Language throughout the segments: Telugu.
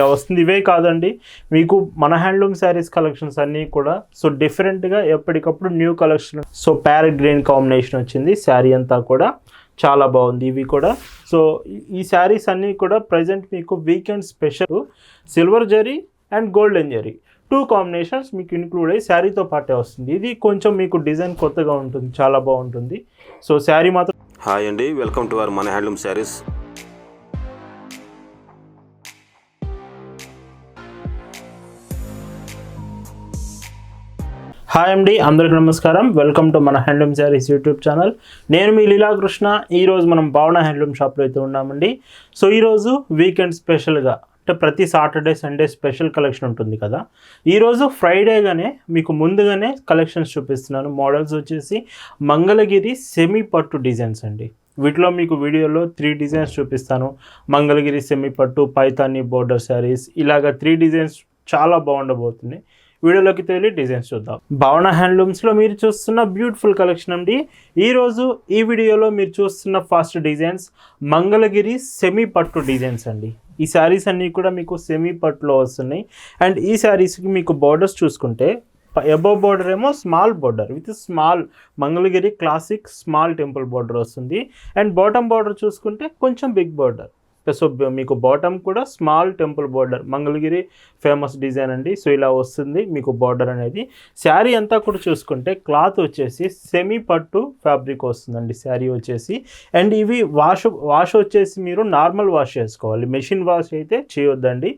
ఇలా వస్తుంది. ఇవే కాదండి. మీకు మన హ్యాండ్లూమ్ శారీస్ కలెక్షన్స్ అన్నీ కూడా సో డిఫరెంట్గా ఎప్పటికప్పుడు new collection. So parrot green combination వచ్చింది. శారీ అంతా కూడా చాలా బాగుంది. ఇవి కూడా. సో ఈ- శారీస్ అన్నీ కూడా ప్రజెంట్ మీకు weekend special silver zari and golden zari. Two combinations మీకు ఇంక్లూడ్ అయ్యి శారీతో పాటే వస్తుంది. ఇది కొంచెం మీకు డిజైన్ కొత్తగా ఉంటుంది. చాలా బాగుంటుంది. సో శారీ మాత్రం హాయ్ అండి. వెల్కమ్ టు అవర్ మన హ్యాండ్లూమ్ శారీస్. హాయ్ అండి అందరికి నమస్కారం. వెల్కమ్ టు మన హ్యాండ్లూమ్ శారీస్ యూట్యూబ్ ఛానల్ నేను మీ లీలాకృష్ణ. ఈరోజు మనం భావన హ్యాండ్లూమ్ షాప్లో అయితే ఉన్నామండి. సో ఈరోజు వీకెండ్ స్పెషల్గా అంటే ప్రతి సాటర్డే సండే స్పెషల్ కలెక్షన్ ఉంటుంది కదా. ఈరోజు ఫ్రైడేగానే మీకు ముందుగానే కలెక్షన్స్ చూపిస్తున్నాను. మోడల్స్ వచ్చేసి మంగళగిరి సెమీ పట్టు డిజైన్స్ అండి. వీటిలో మీకు వీడియోలో త్రీ డిజైన్స్ చూపిస్తాను. మంగళగిరి సెమీ పట్టు పైతాని బోర్డర్ శారీస్ ఇలాగ త్రీ డిజైన్స్ చాలా బాగుండబోతుంది వీడియోలోకి తెలియ డిజైన్స్ చూద్దాం. భవన హ్యాండ్లూమ్స్లో మీరు చూస్తున్న బ్యూటిఫుల్ కలెక్షన్ అండి. ఈరోజు ఈ వీడియోలో మీరు చూస్తున్న ఫస్ట్ డిజైన్స్ మంగళగిరి సెమీ పట్టు డిజైన్స్ అండి. ఈ శారీస్ అన్నీ కూడా మీకు సెమీ పట్టులో వస్తున్నాయి. అండ్ ఈ శారీస్కి మీకు బార్డర్స్ చూసుకుంటే అబవ్ బార్డర్ ఏమో small border with small Mangalagiri classic small temple border వస్తుంది. అండ్ బాటమ్ బార్డర్ చూసుకుంటే కొంచెం బిగ్ బార్డర్ సో మీకు బాటమ్ కూడా small temple border Mangalagiri famous design అండి. సో ఇలా వస్తుంది మీకు బార్డర్ అనేది. శారీ అంతా కూడా చూసుకుంటే క్లాత్ వచ్చేసి సెమీ పట్టు ఫ్యాబ్రిక్ వస్తుందండి శారీ వచ్చేసి. అండ్ ఇవి వాష్ వాష్ వచ్చేసి మీరు నార్మల్ వాష్ చేసుకోవాలి. మెషిన్ వాష్ అయితే చేయొద్దండి.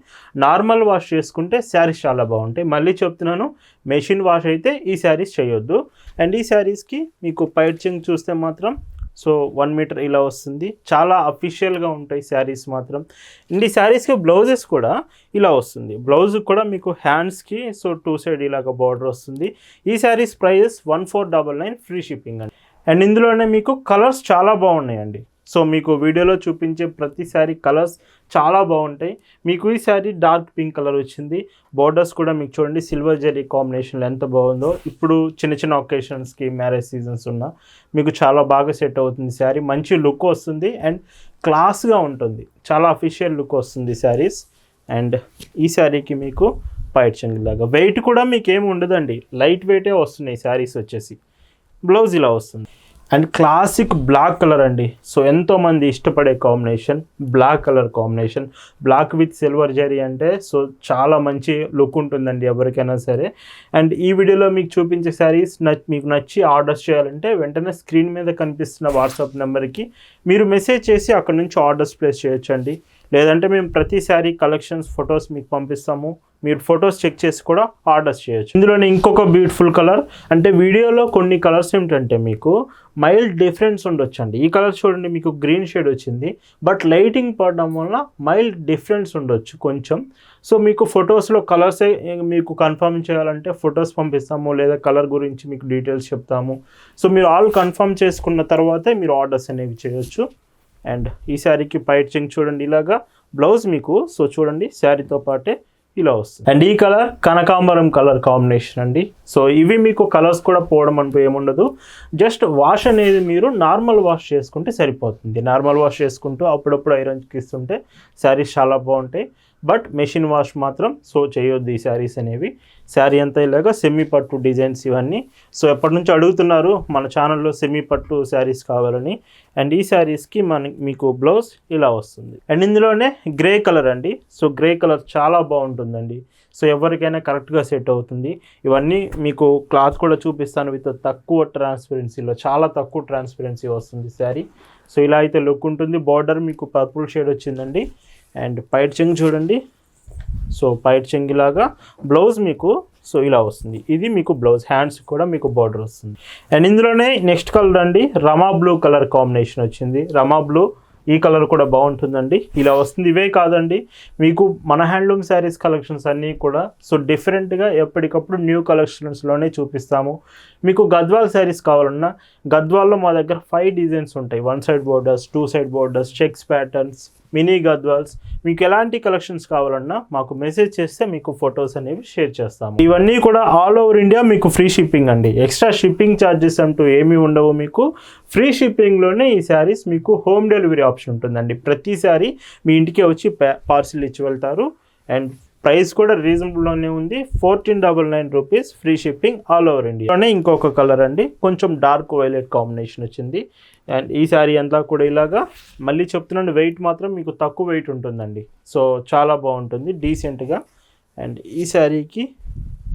నార్మల్ వాష్ చేసుకుంటే శారీస్ చాలా బాగుంటాయి. మళ్ళీ చెప్తున్నాను మెషిన్ వాష్ అయితే ఈ శారీస్ చేయొద్దు. అండ్ ఈ శారీస్కి మీకు పైచింగ్ చూస్తే మాత్రం సో వన్ మీటర్ ఇలా వస్తుంది. చాలా అఫీషియల్గా ఉంటాయి శారీస్ మాత్రం. అండ్ ఈ శారీస్కి బ్లౌజెస్ కూడా ఇలా వస్తుంది. బ్లౌజ్ కూడా మీకు హ్యాండ్స్కి సో టూ సైడ్ ఇలాగ బార్డర్ వస్తుంది. ఈ saris prices one four double nine free shipping అండి. అండ్ ఇందులోనే మీకు కలర్స్ చాలా బాగున్నాయండి. సో మీకు వీడియోలో చూపించే ప్రతి శారీ కలర్స్ చాలా బాగుంటాయి. మీకు ఈ శారీ డార్క్ పింక్ కలర్ వచ్చింది. బోర్డర్స్ కూడా మీకు చూడండి సిల్వర్ జెరీ కాంబినేషన్లో ఎంత బాగుందో. ఇప్పుడు చిన్న చిన్న ఒకేషన్స్కి మ్యారేజ్ సీజన్స్ ఉన్న మీకు చాలా బాగా సెట్ అవుతుంది శారీ. మంచి లుక్ వస్తుంది అండ్ క్లాస్గా ఉంటుంది. చాలా అఫీషియల్ లుక్ వస్తుంది శారీస్. అండ్ ఈ శారీకి మీకు పైట్ లాగా. వెయిట్ కూడా మీకు ఏమి ఉండదండి. లైట్ వెయిటే వస్తున్నాయి శారీస్ వచ్చేసి. బ్లౌజ్ ఇలా వస్తుంది. అండ్ క్లాసిక్ బ్లాక్ కలర్ అండి. సో ఎంతోమంది ఇష్టపడే combination black colour combination. Black with silver zari అంటే సో చాలా మంచి లుక్ ఉంటుందండి ఎవరికైనా సరే. అండ్ ఈ వీడియోలో మీకు చూపించే శారీస్ మీకు నచ్చి ఆర్డర్స్ చేయాలంటే వెంటనే స్క్రీన్ మీద కనిపిస్తున్న వాట్సాప్ నెంబర్కి మీరు మెసేజ్ చేసి అక్కడ నుంచి ఆర్డర్స్ ప్లేస్ చేయొచ్చండి. లేదంటే మేము ప్రతిసారి కలెక్షన్స్ ఫొటోస్ మీకు పంపిస్తాము. మీరు ఫొటోస్ చెక్ చేసి కూడా ఆర్డర్స్ చేయొచ్చు. ఇందులోనే ఇంకొక బ్యూటిఫుల్ కలర్ అంటే వీడియోలో కొన్ని కలర్స్ ఏమిటంటే మీకు మైల్డ్ డిఫరెన్స్ ఉండొచ్చు అండి ఈ కలర్ చూడండి మీకు గ్రీన్ షేడ్ వచ్చింది. బట్ లైటింగ్ పడడం వల్ల మైల్డ్ డిఫరెన్స్ ఉండొచ్చు కొంచెం. సో మీకు ఫొటోస్లో కలర్సే మీకు కన్ఫర్మ్ చేయాలంటే ఫొటోస్ పంపిస్తాము. లేదా కలర్ గురించి మీకు డీటెయిల్స్ చెప్తాము. సో మీరు ఆల్ కన్ఫర్మ్ చేసుకున్న తర్వాతే మీరు ఆర్డర్స్ అనేవి చేయొచ్చు. అండ్ ఈ శారీకి పైచింగ్ చూడండి ఇలాగా. బ్లౌజ్ మీకు సో చూడండి శారీతో పాటే ఇలా వస్తుంది. అండ్ ఈ కలర్ కనకాంబరం కలర్ కాంబినేషన్ అండి. సో ఇవి మీకు కలర్స్ కూడా పోవడం అంటూ ఏముండదు. జస్ట్ వాష్ అనేది మీరు నార్మల్ వాష్ చేసుకుంటే సరిపోతుంది. నార్మల్ వాష్ చేసుకుంటూ అప్పుడప్పుడు ఐరన్కి ఇస్తుంటే శారీస్ చాలా బాగుంటాయి. బట్ మెషిన్ వాష్ మాత్రం సో చేయొద్దు ఈ శారీస్ అనేవి. శారీ అంతా ఇలాగా సెమీ పట్టు డిజైన్స్ ఇవన్నీ. సో ఎప్పటి నుంచి అడుగుతున్నారు? మన ఛానల్లో సెమీ పట్టు శారీస్ కావాలని. అండ్ ఈ శారీస్కి మన మీకు బ్లౌజ్ ఇలా వస్తుంది. అండ్ ఇందులోనే గ్రే కలర్ అండి. సో గ్రే కలర్ చాలా బాగుంటుందండి. సో ఎవరికైనా కరెక్ట్గా సెట్ అవుతుంది. ఇవన్నీ మీకు క్లాత్ కూడా చూపిస్తాను విత్ తక్కువ ట్రాన్స్పరెన్సీలో చాలా తక్కువ ట్రాన్స్పరెన్సీ వస్తుంది శారీ. సో ఇలా అయితే లుక్ ఉంటుంది. బార్డర్ మీకు పర్పుల్ షేడ్ వచ్చిందండి. అండ్ పైట్ చెంగు చూడండి. సో పైట్ చెంగి లాగా బ్లౌజ్ మీకు సో ఇలా వస్తుంది. ఇది మీకు బ్లౌజ్ హ్యాండ్స్ కూడా మీకు బార్డర్ వస్తుంది. అండ్ ఇందులోనే నెక్స్ట్ కలర్ అండి రమా బ్లూ కలర్ కాంబినేషన్ వచ్చింది. రమా బ్లూ ఈ కలర్ కూడా బాగుంటుందండి. ఇలా వస్తుంది ఇవే కాదండి. మీకు మన హ్యాండ్లూమ్ శారీస్ కలెక్షన్స్ అన్నీ కూడా సో డిఫరెంట్గా ఎప్పటికప్పుడు న్యూ కలెక్షన్స్లోనే చూపిస్తాము. మీకు గద్వాల్ శారీస్ కావాలన్నా గద్వాల్లో మా దగ్గర ఫైవ్ డిజైన్స్ ఉంటాయి. One side borders two side borders checks patterns mini Gadwals. మీకు ఎలాంటి కలెక్షన్స్ కావాలన్నా మాకు మెసేజ్ చేస్తే మీకు ఫొటోస్ అనేవి షేర్ చేస్తాము. ఇవన్నీ కూడా ఆల్ ఓవర్ ఇండియా మీకు ఫ్రీ షిప్పింగ్ అండి. ఎక్స్ట్రా షిప్పింగ్ ఛార్జెస్ అంటూ ఏమీ ఉండవు మీకు. ఫ్రీ షిప్పింగ్లోనే ఈ శారీస్ మీకు హోమ్ డెలివరీ ఆప్షన్ ఉంటుందండి. ప్రతి శారీ మీ ఇంటికి వచ్చి పార్సిల్ ఇచ్చి వెళ్తారు. అండ్ ప్రైస్ కూడా రీజనబుల్లోనే ఉంది. Fourteen double nine rupees free shipping all over ఇండియాలోనే ఇంకొక కలర్ అండి. కొంచెం డార్క్ వైలెట్ కాంబినేషన్ వచ్చింది. అండ్ ఈ శారీ అంతా కూడా ఇలాగా మళ్ళీ చెప్తున్నాను వెయిట్ మాత్రం మీకు తక్కువ వెయిట్ ఉంటుందండి. సో చాలా బాగుంటుంది డీసెంట్గా అండ్ ఈ శారీకి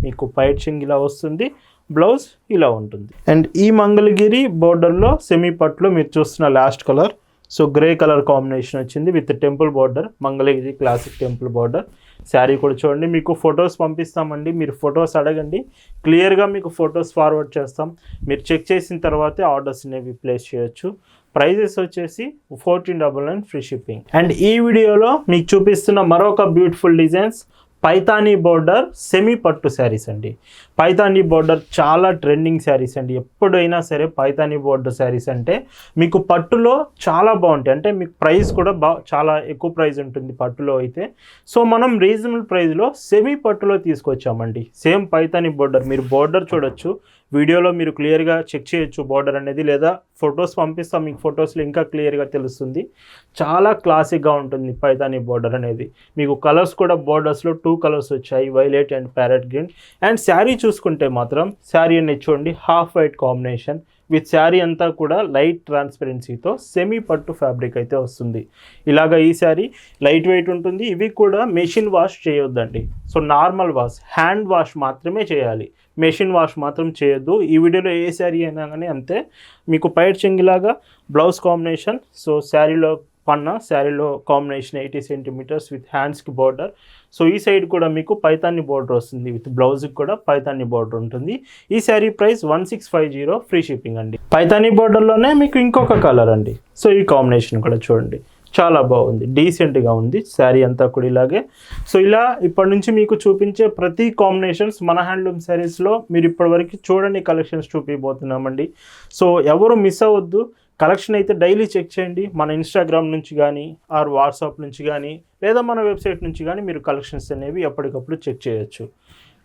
మీకు పైచింగ్ ఇలా వస్తుంది బ్లౌజ్ ఇలా ఉంటుంది. అండ్ ఈ మంగళగిరి బోర్డర్లో సెమీ పట్లో మీరు చూస్తున్న last colour so grey colour combination వచ్చింది with temple border Mangalagiri classic temple border sari కూడా చూడండి. మీకు ఫొటోస్ పంపిస్తామండి. మీరు ఫొటోస్ అడగండి. క్లియర్గా మీకు ఫొటోస్ ఫార్వర్డ్ చేస్తాం. మీరు చెక్ చేసిన తర్వాతే ఆర్డర్స్ అనేవి ప్లేస్ చేయొచ్చు. ప్రైజెస్ వచ్చేసి fourteen double nine free shipping. And ఈ వీడియోలో మీకు చూపిస్తున్న మరొక beautiful designs Paithani border semi పట్టు శారీస్ అండి. పైతానీ బోర్డర్ చాలా ట్రెండింగ్ శారీస్ అండి. ఎప్పుడైనా సరే పైతానీ బోర్డర్ శారీస్ అంటే మీకు పట్టులో చాలా బాగుంటాయి. అంటే మీకు ప్రైస్ కూడా బా చాలా ఎక్కువ ప్రైస్ ఉంటుంది పట్టులో అయితే. సో మనం రీజనబుల్ ప్రైస్లో సెమీ పట్టులో తీసుకొచ్చామండి. Same Paithani border. మీరు బోర్డర్ చూడొచ్చు. వీడియోలో మీరు క్లియర్గా చెక్ చేయొచ్చు బార్డర్ అనేది లేదా ఫొటోస్ పంపిస్తాం మీకు ఫొటోస్లో ఇంకా క్లియర్గా తెలుస్తుంది. చాలా క్లాసిక్గా ఉంటుంది పైతాని బార్డర్ అనేది. మీకు కలర్స్ కూడా బార్డర్స్లో టూ కలర్స్ వచ్చాయి violet and parrot green and sari చూసుకుంటే మాత్రం శారీ అనేది చూడండి half white combination with sari అంతా కూడా లైట్ ట్రాన్స్పరెన్సీతో సెమీ పట్టు ఫ్యాబ్రిక్ అయితే వస్తుంది. ఇలాగ ఈ శారీ లైట్ వెయిట్ ఉంటుంది. ఇవి కూడా మెషిన్ వాష్ చేయొద్దండి. So normal wash hand wash మాత్రమే చేయాలి. మెషిన్ వాష్ మాత్రం చేయొద్దు. ఈ వీడియోలో ఏ శారీ అయినా కానీ అంతే. మీకు పైట్ చెంగిలాగా బ్లౌజ్ కాంబినేషన్ సో శారీలో పన్న శారీలో కాంబినేషన్ ఎయిటీ సెంటీమీటర్స్ విత్ హ్యాండ్స్కి బార్డర్. సో ఈ సైడ్ కూడా మీకు పైతాన్ని బార్డర్ వస్తుంది. విత్ బ్లౌజ్కి కూడా పైతాన్ని బార్డర్ ఉంటుంది. ఈ sari price one six five zero free shipping అండి. పైతాని బార్డర్లోనే మీకు ఇంకొక కలర్ అండి. సో ఈ కాంబినేషన్ కూడా చూడండి. చాలా బాగుంది. డీసెంట్గా ఉంది. శారీ అంతా కూడా ఇలాగే. సో ఇలా ఇప్పటి నుంచి మీకు చూపించే ప్రతి కాంబినేషన్స్ మన హ్యాండ్లూమ్ శారీస్లో మీరు ఇప్పటివరకు చూడని కలెక్షన్స్ చూపిపోతున్నామండి సో ఎవరు మిస్ అవ్వద్దు. కలెక్షన్ అయితే డైలీ చెక్ చేయండి. మన ఇన్స్టాగ్రామ్ నుంచి కానీ ఆర్ వాట్సాప్ నుంచి కానీ లేదా మన వెబ్సైట్ నుంచి కానీ మీరు కలెక్షన్స్ అనేవి ఎప్పటికప్పుడు చెక్ చేయొచ్చు.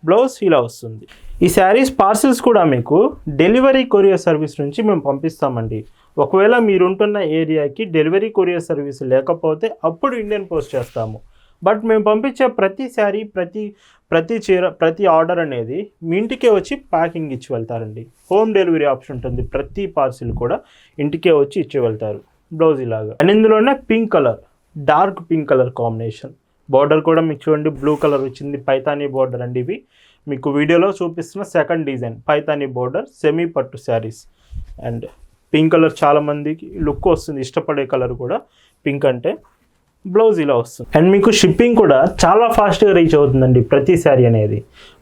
బ్లౌజ్ ఇలా వస్తుంది. ఈ శారీస్ పార్సిల్స్ కూడా మీకు డెలివరీ కొరియర్ సర్వీస్ నుంచి మేము పంపిస్తామండి. ఒకవేళ మీరుంటున్న ఏరియాకి డెలివరీ కొరియర్ సర్వీస్ లేకపోతే అప్పుడు ఇండియన్ పోస్ట్ చేస్తాము. బట్ మేము పంపించే ప్రతి శారీ ప్రతి ప్రతి చీర ప్రతి ఆర్డర్ అనేది మీ ఇంటికే వచ్చి ప్యాకింగ్ ఇచ్చి వెళ్తారండి. హోమ్ డెలివరీ ఆప్షన్ ఉంటుంది. ప్రతి పార్సిల్ కూడా ఇంటికే వచ్చి ఇచ్చి వెళ్తారు. బ్లౌజ్ ఇలాగా. అండ్ ఇందులోనే pink colour dark pink colour combination. Border కూడా మీకు చూడండి బ్లూ కలర్ వచ్చింది పైతానీ బార్డర్ అండి ఇవి. మీకు వీడియోలో చూపిస్తున్న second design Paithani border semi పట్టు శారీస్. అండ్ పింక్ కలర్ చాలా మందికి లుక్ వస్తుంది ఇష్టపడే కలర్ కూడా పింక్ అంటే బ్లౌజ్ ఇలా వస్తుంది. అండ్ మీకు షిప్పింగ్ కూడా చాలా ఫాస్ట్గా రీచ్ అవుతుందండి ప్రతి శారీ అనేది.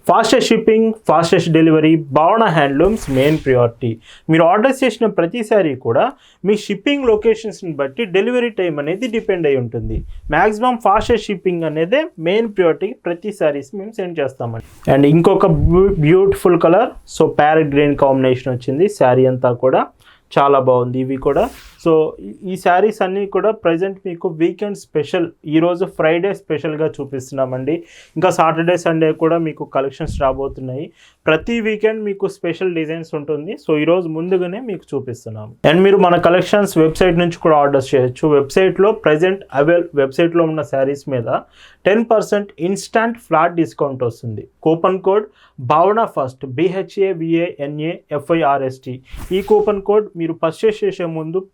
Fastest shipping fastest delivery Bhavana handlooms main priority. మీరు ఆర్డర్ చేసిన ప్రతి శారీ కూడా మీ షిప్పింగ్ లొకేషన్స్ని బట్టి డెలివరీ టైం అనేది డిపెండ్ అయి ఉంటుంది. మ్యాక్సిమం ఫాస్టెస్ట్ షిప్పింగ్ అనేది మెయిన్ ప్రియారిటీ ప్రతి శారీస్ మేము సెండ్ చేస్తామండి. అండ్ ఇంకొక beautiful colour so parrot green combination వచ్చింది శారీ అంతా కూడా. చాలా బాగుంది. ఇవి కూడా సో ఈ- శారీస్ అన్నీ కూడా ప్రజెంట్ మీకు వీకెండ్ స్పెషల్ ఈరోజు ఫ్రైడే స్పెషల్గా చూపిస్తున్నామండి. ఇంకా సాటర్డే సండే కూడా మీకు కలెక్షన్స్ రాబోతున్నాయి. ప్రతి వీకెండ్ మీకు స్పెషల్ డిజైన్స్ ఉంటుంది. సో ఈరోజు ముందుగానే మీకు చూపిస్తున్నాం. అండ్ మీరు మన కలెక్షన్స్ వెబ్సైట్ నుంచి కూడా ఆర్డర్ చేయొచ్చు. వెబ్సైట్లో ప్రజెంట్ అవైల్ వెబ్సైట్లో ఉన్న శారీస్ మీద ten percent instant flat discount వస్తుంది. Coupon code Bhavana first B H A V A N A F I R S T ఈ కూపన్ కోడ్ మీరు పర్చేస్ చేసే ముందు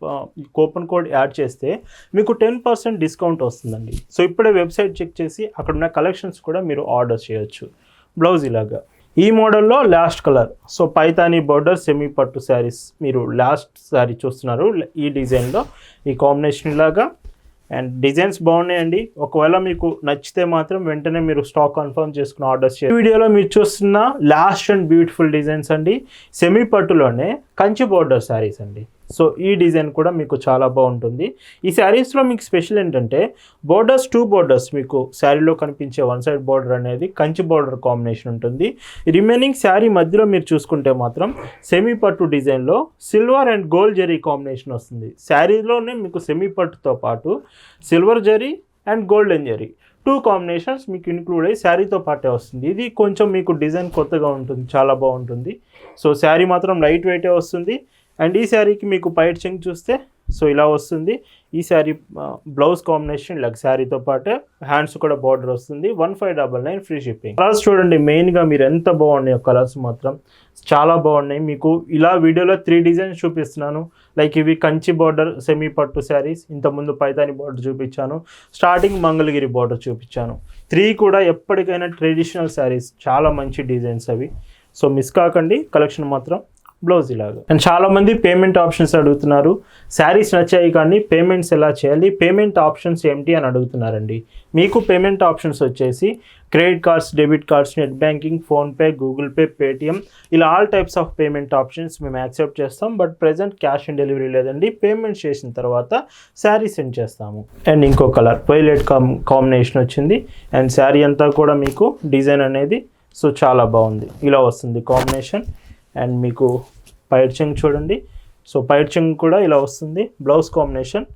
కూపన్ కోడ్ యాడ్ చేస్తే మీకు టెన్ పర్సెంట్ డిస్కౌంట్ వస్తుందండి. సో ఇప్పుడే వెబ్సైట్ చెక్ చేసి అక్కడ ఉన్న కలెక్షన్స్ కూడా మీరు ఆర్డర్ చేయొచ్చు. బ్లౌజ్ ఇలాగా. ఈ మోడల్లో last colour. So Paithani border semi పట్టు శారీస్ మీరు లాస్ట్ శారీ చూస్తున్నారు. ఈ డిజైన్లో ఈ కాంబినేషన్ ఇలాగా. అండ్ డిజైన్స్ బాగున్నాయండి. ఒకవేళ మీకు నచ్చితే మాత్రం వెంటనే మీరు స్టాక్ కన్ఫర్మ్ చేసుకుని ఆర్డర్స్ చేయండి. వీడియోలో మీరు చూస్తున్న లాస్ట్ అండ్ బ్యూటిఫుల్ డిజైన్స్ అండి. సెమీ పట్టులోనే కంచి బోర్డర్ శారీస్ అండి. సో ఈ డిజైన్ కూడా మీకు చాలా బాగుంటుంది. ఈ శారీస్లో మీకు స్పెషల్ ఏంటంటే బోర్డర్స్ టూ బోర్డర్స్ మీకు శారీలో కనిపించే వన్ సైడ్ బోర్డర్ అనేది కంచి బోర్డర్ కాంబినేషన్ ఉంటుంది. రిమైనింగ్ శారీ మధ్యలో మీరు చూసుకుంటే మాత్రం సెమీ పట్టు డిజైన్లో silver and gold zari combination వస్తుంది. శారీలోనే మీకు సెమీ పట్టుతో పాటు silver zari and golden zari two combinations మీకు ఇంక్లూడ్ అయ్యి శారీతో పాటే వస్తుంది. ఇది కొంచెం మీకు డిజైన్ కొత్తగా ఉంటుంది చాలా బాగుంటుంది. సో శారీ మాత్రం లైట్ వెయిటే వస్తుంది. అండ్ ఈ శారీకి మీకు పైట్ చెంగ్ చూస్తే సో ఇలా వస్తుంది. ఈ శారీ బ్లౌజ్ కాంబినేషన్ ఇలా శారీతో పాటే హ్యాండ్స్ కూడా బార్డర్ వస్తుంది. One five double nine free shipping. Colours చూడండి మెయిన్గా మీరు ఎంత బాగున్నాయో కలర్స్ మాత్రం చాలా బాగున్నాయి. మీకు ఇలా వీడియోలో త్రీ డిజైన్స్ చూపిస్తున్నాను. లైక్ ఇవి కంచి బార్డర్ సెమీ పట్టు శారీస్ ఇంతకుముందు పైతాని బార్డర్ చూపించాను. స్టార్టింగ్ మంగళగిరి బార్డర్ చూపించాను. త్రీ కూడా ఎప్పటికైనా ట్రెడిషనల్ శారీస్ చాలా మంచి డిజైన్స్ అవి. సో మిస్ కాకండి కలెక్షన్ మాత్రం బ్లౌజ్ ఇలాగా. అండ్ చాలామంది పేమెంట్ ఆప్షన్స్ అడుగుతున్నారు. శారీస్ నచ్చాయి కానీ పేమెంట్స్ ఎలా చేయాలి? పేమెంట్ ఆప్షన్స్ ఏమిటి అని అడుగుతున్నారండి. మీకు పేమెంట్ ఆప్షన్స్ వచ్చేసి credit cards debit cards net banking PhonePe Google Pay Paytm ఇలా all types of payment options మేము యాక్సెప్ట్ చేస్తాం. But present cash on delivery లేదండి. పేమెంట్ చేసిన తర్వాత శారీ సెండ్ చేస్తాము. అండ్ ఇంకో కలర్ వైలెట్ కామ్ కాంబినేషన్ వచ్చింది. అండ్ శారీ అంతా కూడా మీకు డిజైన్ అనేది సో చాలా బాగుంది. ఇలా వస్తుంది కాంబినేషన్ అండ్ మీకు పైర్ చెంగ్ చూడండి. సో పైర్ చెంగ్ కూడా ఇలా వస్తుంది. బ్లౌజ్ కాంబినేషన్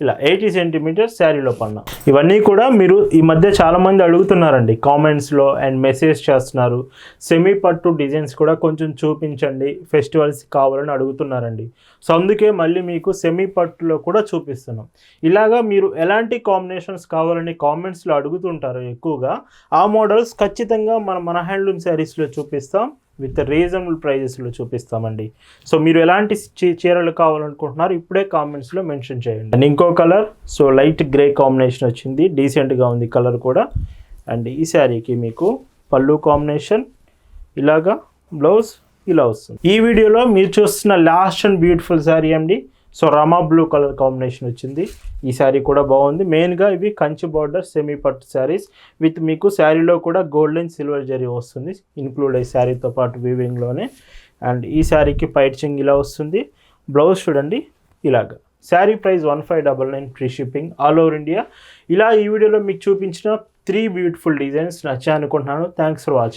ఇలా ఎయిటీ సెంటీమీటర్స్ శారీలో పన్న ఇవన్నీ కూడా మీరు ఈ మధ్య చాలామంది అడుగుతున్నారండి. కామెంట్స్లో అండ్ మెసేజ్ చేస్తున్నారు. సెమీ పట్టు డిజైన్స్ కూడా కొంచెం చూపించండి. ఫెస్టివల్స్ కావాలని అడుగుతున్నారండి. సో అందుకే మళ్ళీ మీకు సెమీ పట్టులో కూడా చూపిస్తున్నాం. ఇలాగా మీరు ఎలాంటి కాంబినేషన్స్ కావాలని కామెంట్స్లో అడుగుతుంటారు ఎక్కువగా ఆ మోడల్స్ ఖచ్చితంగా మన మన హ్యాండ్లూమ్ శారీస్లో చూపిస్తాం. విత్ రీజనబుల్ ప్రైజెస్లో చూపిస్తామండి. సో మీరు ఎలాంటి చీ- చీరలు కావాలనుకుంటున్నారు ఇప్పుడే కామెంట్స్లో మెన్షన్ చేయండి. అండ్ ఇంకో colour so light grey combination వచ్చింది. డీసెంట్గా ఉంది కలర్ కూడా. అండ్ ఈ శారీకి మీకు పళ్ళు కాంబినేషన్ ఇలాగా బ్లౌజ్ ఇలా వస్తుంది. ఈ వీడియోలో మీరు చూస్తున్న లాస్ట్ అండ్ బ్యూటిఫుల్ శారీ అండి. So Rama blue colour combination వచ్చింది. ఈ శారీ కూడా బాగుంది. మెయిన్గా ఇవి కంచి బార్డర్ సెమీ పట్ శారీస్. విత్ మీకు శారీలో కూడా గోల్డ్ అండ్ సిల్వర్ జరీ వస్తుంది. ఇన్క్లూడ్ అయ్యి శారీతో పాటు వీవింగ్లోనే అండ్ ఈ శారీకి పైచింగ్ ఇలా వస్తుంది. బ్లౌజ్ చూడండి. ఇలాగ. Sari price one five double nine free shipping all over India. ఇలా ఈ వీడియోలో మీకు చూపించిన three beautiful designs నచ్చాయనుకుంటున్నాను. Thanks for watching